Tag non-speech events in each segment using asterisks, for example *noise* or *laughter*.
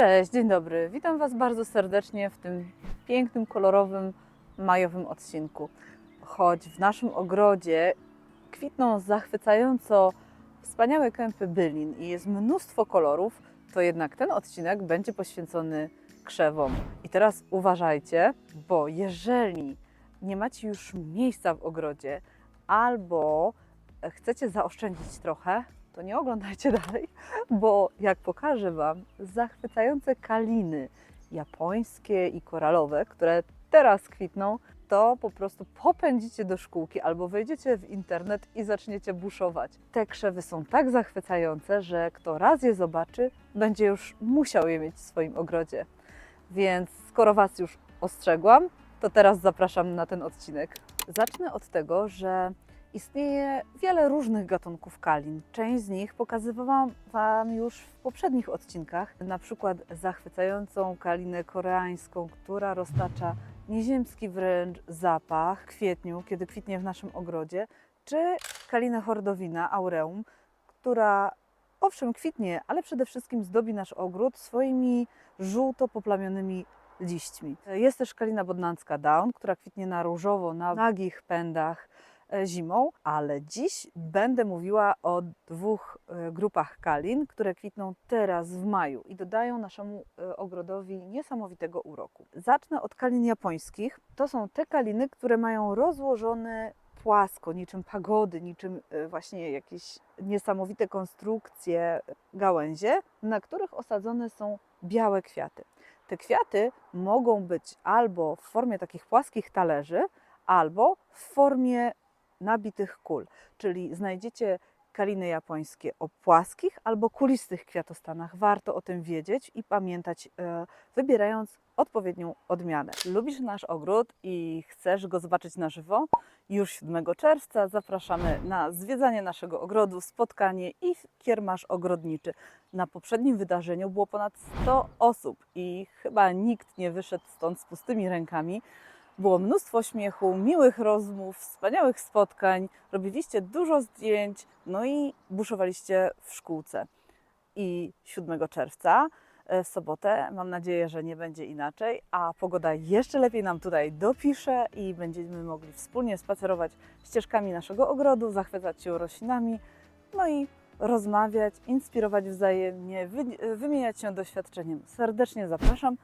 Cześć, dzień dobry. Witam Was bardzo serdecznie w tym pięknym, kolorowym, majowym odcinku. Choć w naszym ogrodzie kwitną zachwycająco wspaniałe kępy bylin i jest mnóstwo kolorów, to jednak ten odcinek będzie poświęcony krzewom. I teraz uważajcie, bo jeżeli nie macie już miejsca w ogrodzie albo chcecie zaoszczędzić trochę, to nie oglądajcie *laughs* dalej, bo jak pokażę Wam zachwycające kaliny japońskie i koralowe, które teraz kwitną, to po prostu popędzicie do szkółki albo wejdziecie w internet i zaczniecie buszować. Te krzewy są tak zachwycające, że kto raz je zobaczy, będzie już musiał je mieć w swoim ogrodzie. Więc skoro Was już ostrzegłam, to teraz zapraszam na ten odcinek. Zacznę od tego, że Istnieje wiele różnych gatunków kalin. Część z nich pokazywałam Wam już w poprzednich odcinkach, na przykład zachwycającą kalinę koreańską, która roztacza nieziemski wręcz zapach w kwietniu, kiedy kwitnie w naszym ogrodzie, czy kalinę hordowina aureum, która owszem kwitnie, ale przede wszystkim zdobi nasz ogród swoimi żółto poplamionymi liśćmi. Jest też kalina bodnacka down, która kwitnie na różowo, na nagich pędach, zimą, ale dziś będę mówiła o dwóch e, grupach kalin, które kwitną teraz w maju i dodają naszemu e, ogrodowi niesamowitego uroku. Zacznę od kalin japońskich. To są te kaliny, które mają rozłożone płasko, niczym pagody, niczym e, właśnie jakieś niesamowite konstrukcje, gałęzie, na których osadzone są białe kwiaty. Te kwiaty mogą być albo w formie takich płaskich talerzy, albo w formie nabitych kul, czyli znajdziecie kaliny japońskie o płaskich albo kulistych kwiatostanach. Warto o tym wiedzieć i pamiętać, e, wybierając odpowiednią odmianę. Lubisz nasz ogród i chcesz go zobaczyć na żywo? Już 7 czerwca zapraszamy na zwiedzanie naszego ogrodu, spotkanie i kiermasz ogrodniczy. Na poprzednim wydarzeniu było ponad 100 osób i chyba nikt nie wyszedł stąd z pustymi rękami. Było mnóstwo śmiechu, miłych rozmów, wspaniałych spotkań, robiliście dużo zdjęć, no i buszowaliście w szkółce. I 7 czerwca, e, w sobotę, mam nadzieję, że nie będzie inaczej, a pogoda jeszcze lepiej nam tutaj dopisze i będziemy mogli wspólnie spacerować ścieżkami naszego ogrodu, zachwycać się roślinami, no i rozmawiać, inspirować wzajemnie, wy, wymieniać się doświadczeniem. Serdecznie zapraszam.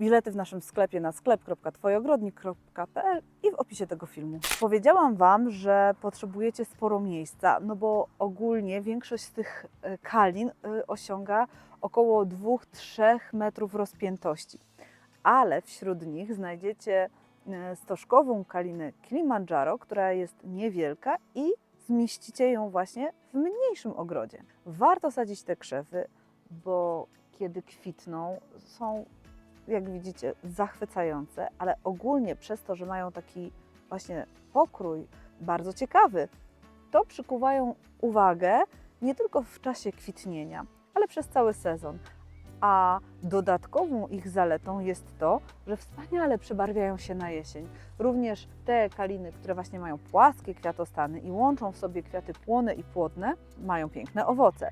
Bilety w naszym sklepie na sklep.twojogrodnik.pl i w opisie tego filmu. Powiedziałam Wam, że potrzebujecie sporo miejsca, no bo ogólnie większość z tych e, kalin e, osiąga około 2-3 metrów rozpiętości, ale wśród nich znajdziecie e, stożkową kalinę Kilimandżaro, która jest niewielka i zmieścicie ją właśnie w mniejszym ogrodzie. Warto sadzić te krzewy, bo kiedy kwitną, są jak widzicie, zachwycające, ale ogólnie przez to, że mają taki właśnie pokrój bardzo ciekawy, to przykuwają uwagę nie tylko w czasie kwitnienia, ale przez cały sezon. A dodatkową ich zaletą jest to, że wspaniale przebarwiają się na jesień. Również te kaliny, które właśnie mają płaskie kwiatostany i łączą w sobie kwiaty płone i płodne, mają piękne owoce,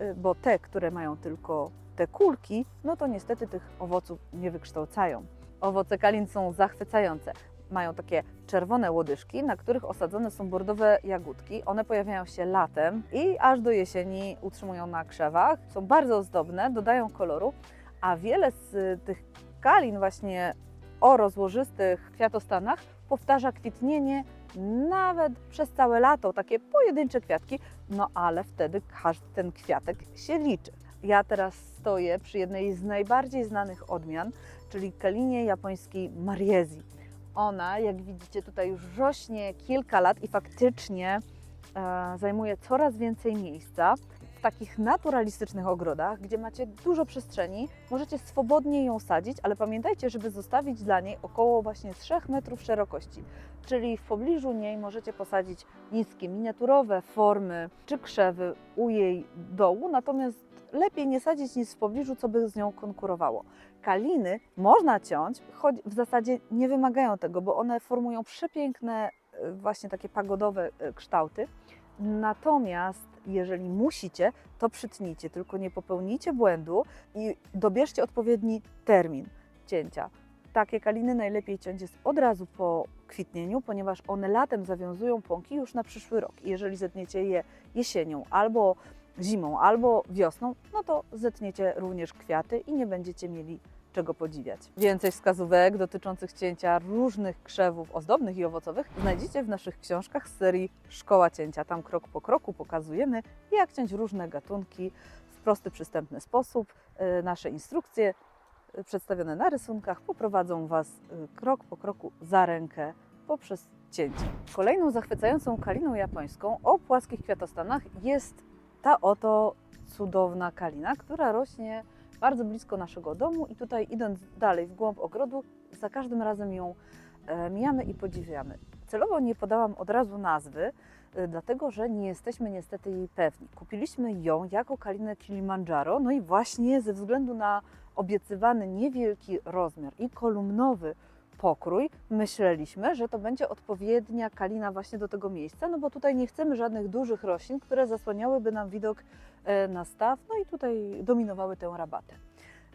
Y, bo te, które mają tylko te kulki, no to niestety tych owoców nie wykształcają. Owoce kalin są zachwycające. Mają takie czerwone łodyżki, na których osadzone są bordowe jagódki. One pojawiają się latem i aż do jesieni utrzymują na krzewach. Są bardzo ozdobne, dodają koloru, a wiele z tych kalin właśnie o rozłożystych kwiatostanach powtarza kwitnienie nawet przez całe lato, takie pojedyncze kwiatki, no ale wtedy każdy ten kwiatek się liczy. Ja teraz stoję przy jednej z najbardziej znanych odmian, czyli kalinie japońskiej Mariezi. Ona, jak widzicie, tutaj już rośnie kilka lat i faktycznie e, zajmuje coraz więcej miejsca. W takich naturalistycznych ogrodach, gdzie macie dużo przestrzeni, możecie swobodnie ją sadzić, ale pamiętajcie, żeby zostawić dla niej około właśnie 3 metrów szerokości. Czyli w pobliżu niej możecie posadzić niskie, miniaturowe formy czy krzewy u jej dołu, natomiast lepiej nie sadzić nic w pobliżu, co by z nią konkurowało. Kaliny można ciąć, choć w zasadzie nie wymagają tego, bo one formują przepiękne, e, właśnie takie pagodowe e, kształty. Natomiast Jeżeli musicie, to przytnijcie, tylko nie popełnijcie błędu i dobierzcie odpowiedni termin cięcia. Takie kaliny najlepiej ciąć jest od razu po kwitnieniu, ponieważ one latem zawiązują pąki już na przyszły rok. Jeżeli zetniecie je jesienią albo zimą, albo wiosną, no to zetniecie również kwiaty i nie będziecie mieli czego podziwiać. Więcej wskazówek dotyczących cięcia różnych krzewów ozdobnych i owocowych znajdziecie w naszych książkach z serii Szkoła Cięcia. Tam krok po kroku pokazujemy, jak ciąć różne gatunki w prosty, przystępny sposób. E, Nasze instrukcje e, przedstawione na rysunkach poprowadzą Was e, krok po kroku za rękę poprzez cięcie. Kolejną zachwycającą kaliną japońską o płaskich kwiatostanach jest ta oto cudowna kalina, która rośnie bardzo blisko naszego domu i tutaj idąc dalej w głąb ogrodu, za każdym razem ją e, mijamy i podziwiamy. Celowo nie podałam od razu nazwy, e, dlatego że nie jesteśmy niestety jej pewni. Kupiliśmy ją jako kalinę Kilimandżaro, no i właśnie ze względu na obiecywany niewielki rozmiar i kolumnowy pokrój, myśleliśmy, że to będzie odpowiednia kalina właśnie do tego miejsca, no bo tutaj nie chcemy żadnych dużych roślin, które zasłaniałyby nam widok e, na staw, no i tutaj dominowały tę rabatę.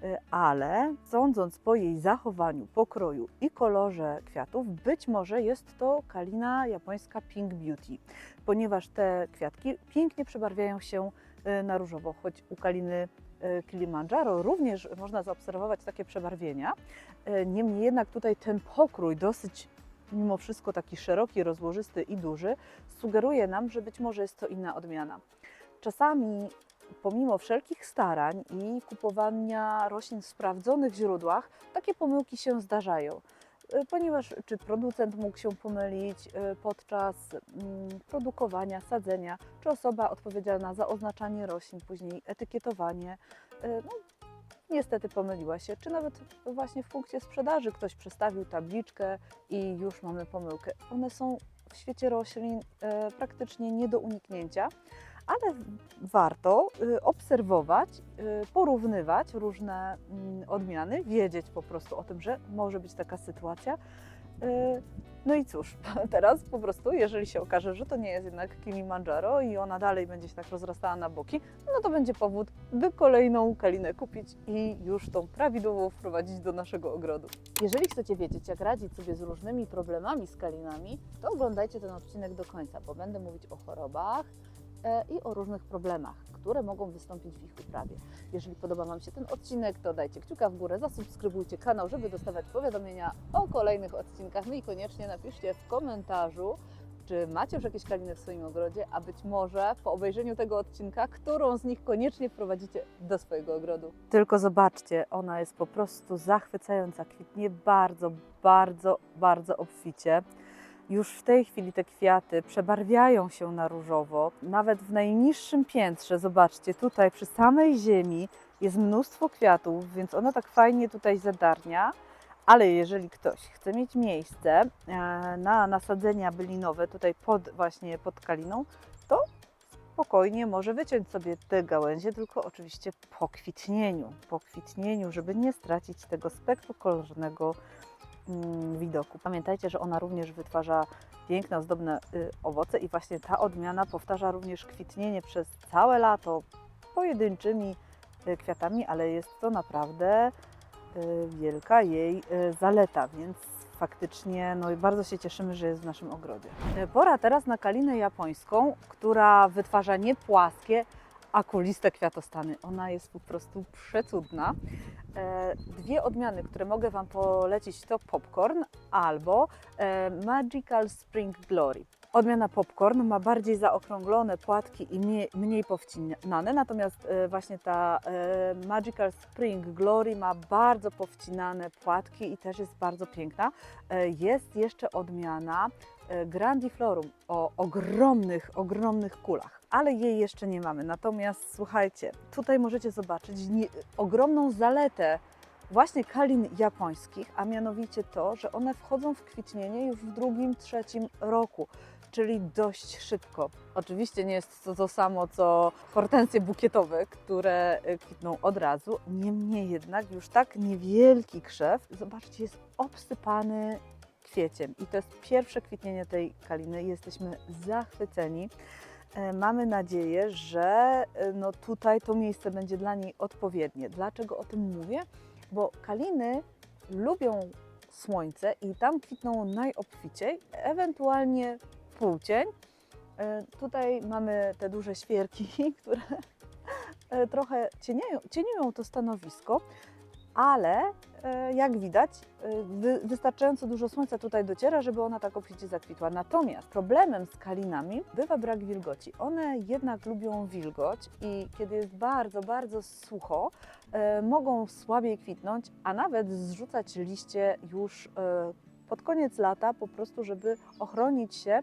E, Ale sądząc po jej zachowaniu, pokroju i kolorze kwiatów, być może jest to kalina japońska Pink Beauty, ponieważ te kwiatki pięknie przebarwiają się e, na różowo, choć u kaliny Kilimandżaro również można zaobserwować takie przebarwienia. E, Niemniej jednak tutaj ten pokrój dosyć mimo wszystko taki szeroki, rozłożysty i duży sugeruje nam, że być może jest to inna odmiana. Czasami pomimo wszelkich starań i kupowania roślin w sprawdzonych źródłach, takie pomyłki się zdarzają. E, Ponieważ czy producent mógł się pomylić e, podczas mm, produkowania, sadzenia, czy osoba odpowiedzialna za oznaczanie roślin, później etykietowanie, e, no, niestety pomyliła się, czy nawet właśnie w punkcie sprzedaży ktoś przestawił tabliczkę i już mamy pomyłkę. One są w świecie roślin praktycznie nie do uniknięcia, ale warto y, obserwować, y, porównywać różne mm, odmiany, wiedzieć po prostu o tym, że może być taka sytuacja. Y, No i cóż, *laughs* teraz po prostu, jeżeli się okaże, że to nie jest jednak Kilimandżaro i ona dalej będzie się tak rozrastała na boki, no to będzie powód, by kolejną kalinę kupić i już tą prawidłową wprowadzić do naszego ogrodu. Jeżeli chcecie wiedzieć, jak radzić sobie z różnymi problemami z kalinami, to oglądajcie ten odcinek do końca, bo będę mówić o chorobach i o różnych problemach, które mogą wystąpić w ich uprawie. Jeżeli podoba Wam się ten odcinek, to dajcie kciuka w górę, zasubskrybujcie kanał, żeby dostawać powiadomienia o kolejnych odcinkach. No i koniecznie napiszcie w komentarzu, czy macie już jakieś kaliny w swoim ogrodzie, a być może po obejrzeniu tego odcinka, którą z nich koniecznie wprowadzicie do swojego ogrodu. Tylko zobaczcie, ona jest po prostu zachwycająca, kwitnie bardzo, bardzo, bardzo obficie. Już w tej chwili te kwiaty przebarwiają się na różowo. Nawet w najniższym piętrze, zobaczcie, tutaj przy samej ziemi jest mnóstwo kwiatów, więc ona tak fajnie tutaj zadarnia. Ale jeżeli ktoś chce mieć miejsce e, na nasadzenia bylinowe tutaj pod właśnie pod kaliną, to spokojnie może wyciąć sobie te gałęzie, tylko oczywiście po kwitnieniu, po kwitnieniu, żeby nie stracić tego spektakularnego widoku. Pamiętajcie, że ona również wytwarza piękne, ozdobne y, owoce i właśnie ta odmiana powtarza również kwitnienie przez całe lato pojedynczymi y, kwiatami, ale jest to naprawdę y, wielka jej zaleta, więc faktycznie no, bardzo się cieszymy, że jest w naszym ogrodzie. Pora teraz na kalinę japońską, która wytwarza nie płaskie, a kuliste kwiatostany. Ona jest po prostu przecudna. E, Dwie odmiany, które mogę Wam polecić to Popcorn albo e, Magical Spring Glory. Odmiana Popcorn ma bardziej zaokrąglone płatki i mniej, mniej powcinane, natomiast e, właśnie ta Magical Spring Glory ma bardzo powcinane płatki i też jest bardzo piękna. Jest jeszcze odmiana Grandiflorum o ogromnych, ogromnych kulach, ale jej jeszcze nie mamy. Natomiast słuchajcie, tutaj możecie zobaczyć nie, ogromną zaletę właśnie kalin japońskich, a mianowicie to, że one wchodzą w kwitnienie już w drugim, trzecim roku, czyli dość szybko. Oczywiście nie jest to to samo co hortensje bukietowe, które y, kwitną od razu, niemniej jednak już tak niewielki krzew, zobaczcie, jest obsypany kwieciem i to jest pierwsze kwitnienie tej kaliny. Jesteśmy zachwyceni. E, Mamy nadzieję, że e, no tutaj to miejsce będzie dla niej odpowiednie. Dlaczego o tym mówię? Bo kaliny lubią słońce i tam kwitną najobficiej, ewentualnie półcień. E, Tutaj mamy te duże świerki, *laughs* które trochę cieniają, cieniują to stanowisko, ale e, jak widać, e, wy, wystarczająco dużo słońca tutaj dociera, żeby ona tak obficie zakwitła. Natomiast problemem z kalinami bywa brak wilgoci. One jednak lubią wilgoć i kiedy jest bardzo, bardzo sucho, e, mogą słabiej kwitnąć, a nawet zrzucać liście już pod koniec lata, po prostu, żeby ochronić się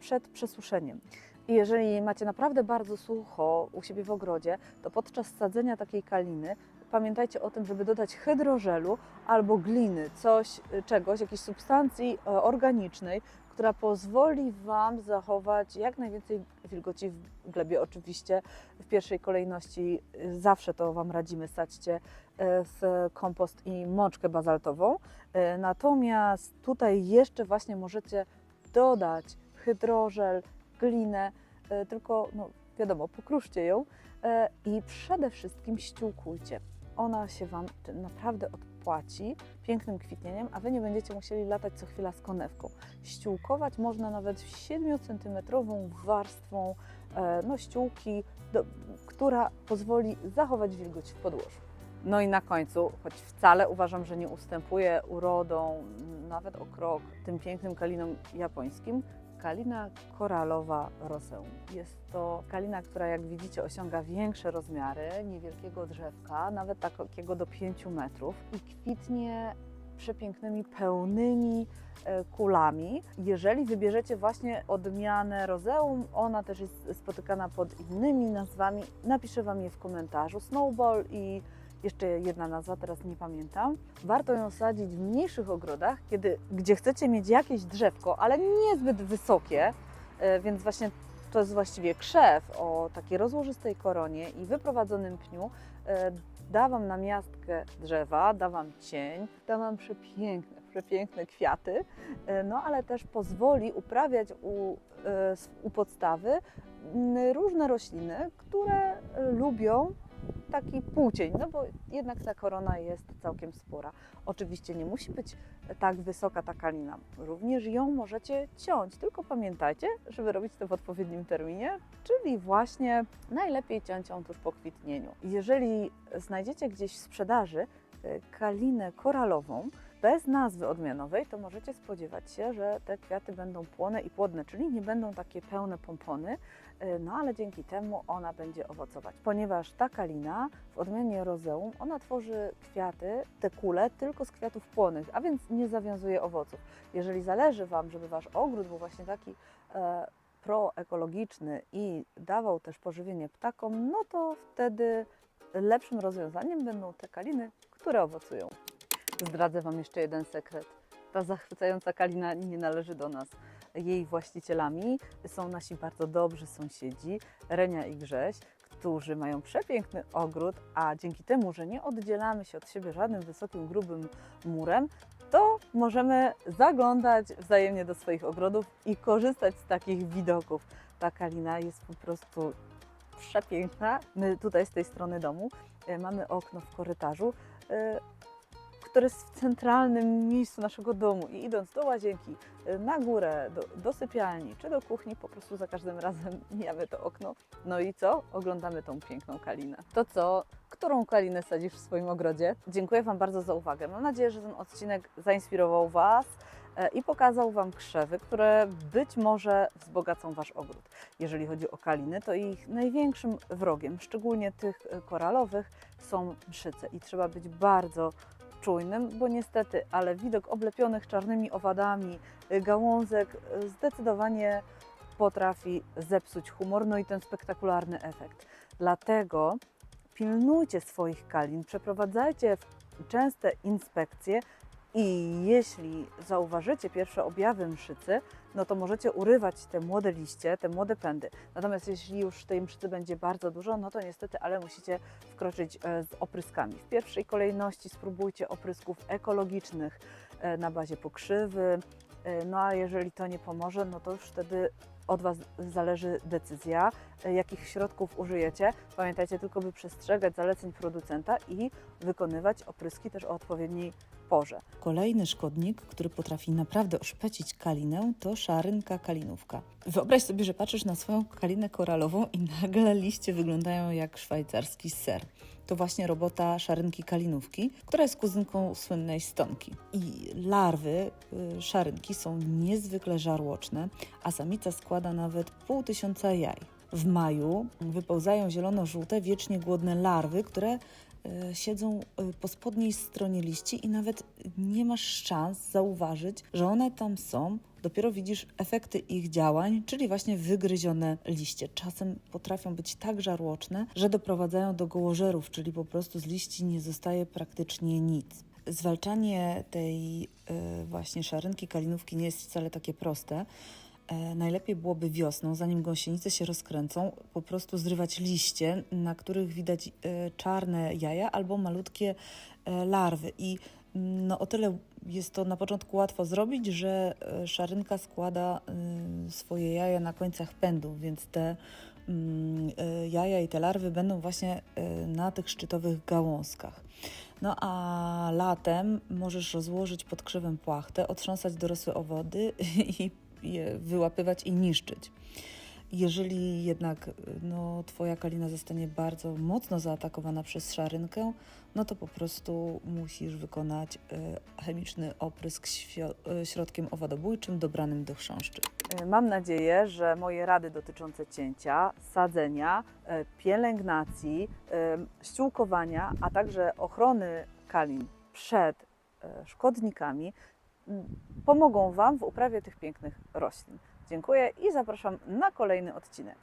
przed przesuszeniem. I jeżeli macie naprawdę bardzo sucho u siebie w ogrodzie, to podczas sadzenia takiej kaliny pamiętajcie o tym, żeby dodać hydrożelu albo gliny, coś, y, czegoś, jakiejś substancji e, organicznej, która pozwoli Wam zachować jak najwięcej wilgoci w glebie. Oczywiście w pierwszej kolejności y, zawsze to Wam radzimy, sadźcie e, w kompost i mączkę bazaltową. E, Natomiast tutaj jeszcze właśnie możecie dodać hydrożel, glinę, tylko no, wiadomo, pokruszcie ją i przede wszystkim ściółkujcie. Ona się Wam naprawdę odpłaci pięknym kwitnieniem, a Wy nie będziecie musieli latać co chwila z konewką. Ściółkować można nawet 7 cm warstwą e, no, ściółki, do, która pozwoli zachować wilgoć w podłożu. No i na końcu, choć wcale uważam, że nie ustępuje urodą, nawet o krok, tym pięknym kalinom japońskim, kalina koralowa roseum. Jest to kalina, która jak widzicie osiąga większe rozmiary, niewielkiego drzewka, nawet takiego do 5 metrów i kwitnie przepięknymi, pełnymi e, kulami. Jeżeli wybierzecie właśnie odmianę rozeum, ona też jest spotykana pod innymi nazwami, napiszę Wam je w komentarzu. Snowball i jeszcze jedna nazwa, teraz nie pamiętam. Warto ją sadzić w mniejszych ogrodach, kiedy, gdzie chcecie mieć jakieś drzewko, ale niezbyt wysokie, e, więc właśnie to jest właściwie krzew o takiej rozłożystej koronie i wyprowadzonym pniu. e, Da Wam na miastkę drzewa, da Wam cień, da Wam przepiękne, przepiękne kwiaty, e, no ale też pozwoli uprawiać u, u podstawy różne rośliny, które lubią taki półcień, no bo jednak ta korona jest całkiem spora. Oczywiście nie musi być tak wysoka ta kalina. Również ją możecie ciąć, tylko pamiętajcie, żeby robić to w odpowiednim terminie, czyli właśnie najlepiej ciąć ją tuż po kwitnieniu. Jeżeli znajdziecie gdzieś w sprzedaży e, kalinę koralową, bez nazwy odmianowej, to możecie spodziewać się, że te kwiaty będą płone i płodne, czyli nie będą takie pełne pompony, e, no ale dzięki temu ona będzie owocować. Ponieważ ta kalina w odmianie rozeum, ona tworzy kwiaty, te kule, tylko z kwiatów płonnych, a więc nie zawiązuje owoców. Jeżeli zależy Wam, żeby Wasz ogród był właśnie taki e, proekologiczny i dawał też pożywienie ptakom, no to wtedy lepszym rozwiązaniem będą te kaliny, które owocują. Zdradzę Wam jeszcze jeden sekret. Ta zachwycająca kalina nie należy do nas. Jej właścicielami są nasi bardzo dobrzy sąsiedzi, Renia i Grześ, którzy mają przepiękny ogród, a dzięki temu, że nie oddzielamy się od siebie żadnym wysokim, grubym murem, to możemy zaglądać wzajemnie do swoich ogrodów i korzystać z takich widoków. Ta kalina jest po prostu przepiękna. My tutaj z tej strony domu e, mamy okno w korytarzu, e, które jest w centralnym miejscu naszego domu i idąc do łazienki, e, na górę, do, do sypialni czy do kuchni, po prostu za każdym razem *laughs* mijamy to okno. No i co? Oglądamy tą piękną kalinę. To co? Którą kalinę sadzisz w swoim ogrodzie? Dziękuję Wam bardzo za uwagę. Mam nadzieję, że ten odcinek zainspirował Was e, i pokazał Wam krzewy, które być może wzbogacą Wasz ogród. Jeżeli chodzi o kaliny, to ich największym wrogiem, szczególnie tych e, koralowych, są mszyce i trzeba być bardzo czujnym, bo niestety, ale widok oblepionych czarnymi owadami y, gałązek y, zdecydowanie potrafi zepsuć humor, no i ten spektakularny efekt. Dlatego pilnujcie swoich kalin, przeprowadzajcie częste inspekcje i jeśli zauważycie pierwsze objawy mszycy, no to możecie urywać te młode liście, te młode pędy. Natomiast jeśli już tej mszycy będzie bardzo dużo, no to niestety, ale musicie wkroczyć e, z opryskami. W pierwszej kolejności spróbujcie oprysków ekologicznych e, na bazie pokrzywy. E, No a jeżeli to nie pomoże, no to już wtedy od Was zależy decyzja, jakich środków użyjecie. Pamiętajcie tylko, by przestrzegać zaleceń producenta i wykonywać opryski też o odpowiedniej porze. Kolejny szkodnik, który potrafi naprawdę oszpecić kalinę, to szarynka kalinówka. Wyobraź sobie, że patrzysz na swoją kalinę koralową i nagle liście wyglądają jak szwajcarski ser. To właśnie robota szarynki kalinówki, która jest kuzynką słynnej stonki. I larwy y, szarynki są niezwykle żarłoczne, a samica składa nawet pół tysiąca jaj. W maju wypełzają zielono-żółte, wiecznie głodne larwy, które siedzą e, po spodniej stronie liści i nawet nie masz szans zauważyć, że one tam są. Dopiero widzisz efekty ich działań, czyli właśnie wygryzione liście. Czasem potrafią być tak żarłoczne, że doprowadzają do gołożerów, czyli po prostu z liści nie zostaje praktycznie nic. Zwalczanie tej e, właśnie szarynki kalinówki nie jest wcale takie proste. E, Najlepiej byłoby wiosną, zanim gąsienice się rozkręcą, po prostu zrywać liście, na których widać e, czarne jaja albo malutkie e, larwy. I mm, no, o tyle jest to na początku łatwo zrobić, że szarynka składa e, swoje jaja na końcach pędów, więc te mm, jaja i te larwy będą właśnie na tych szczytowych gałązkach. No a latem możesz rozłożyć pod krzewem płachtę, otrząsać dorosłe owody *laughs* i je wyłapywać i niszczyć. Jeżeli jednak no, Twoja kalina zostanie bardzo mocno zaatakowana przez szarynkę, no to po prostu musisz wykonać e, chemiczny oprysk e, środkiem owadobójczym dobranym do chrząszczy. E, Mam nadzieję, że moje rady dotyczące cięcia, sadzenia, pielęgnacji, ściółkowania, a także ochrony kalin przed szkodnikami pomogą Wam w uprawie tych pięknych roślin. Dziękuję i zapraszam na kolejny odcinek.